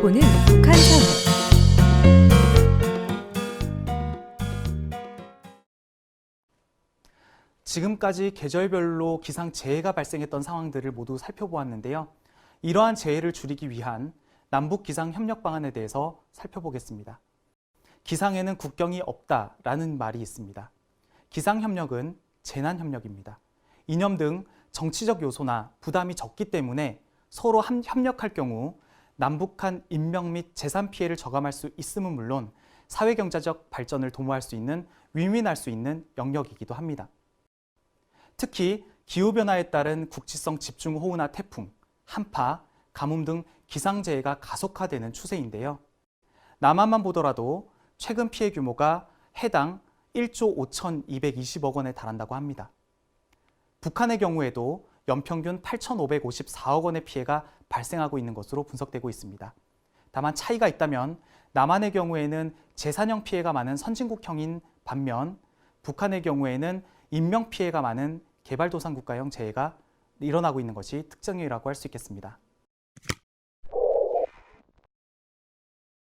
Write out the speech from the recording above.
보는 북한 사회. 지금까지 계절별로 기상 재해가 발생했던 상황들을 모두 살펴보았는데요. 이러한 재해를 줄이기 위한 남북 기상 협력 방안에 대해서 살펴보겠습니다. 기상에는 국경이 없다라는 말이 있습니다. 기상 협력은 재난 협력입니다. 이념 등 정치적 요소나 부담이 적기 때문에 서로 함, 협력할 경우 남북한 인명 및 재산 피해를 저감할 수 있음은 물론 사회 경제적 발전을 도모할 수 있는 윈윈할 수 있는 영역이기도 합니다. 특히 기후 변화에 따른 국지성 집중 호우나 태풍, 한파, 가뭄 등 기상 재해가 가속화되는 추세인데요. 남한만 보더라도 최근 피해 규모가 해당 1조 5,220억 원에 달한다고 합니다. 북한의 경우에도 연평균 8,554억 원의 피해가 발생하고 있는 것으로 분석되고 있습니다. 다만 차이가 있다면 남한의 경우에는 재산형 피해가 많은 선진국형인 반면 북한의 경우에는 인명 피해가 많은 개발도상국가형 재해가 일어나고 있는 것이 특징이라고 할 수 있겠습니다.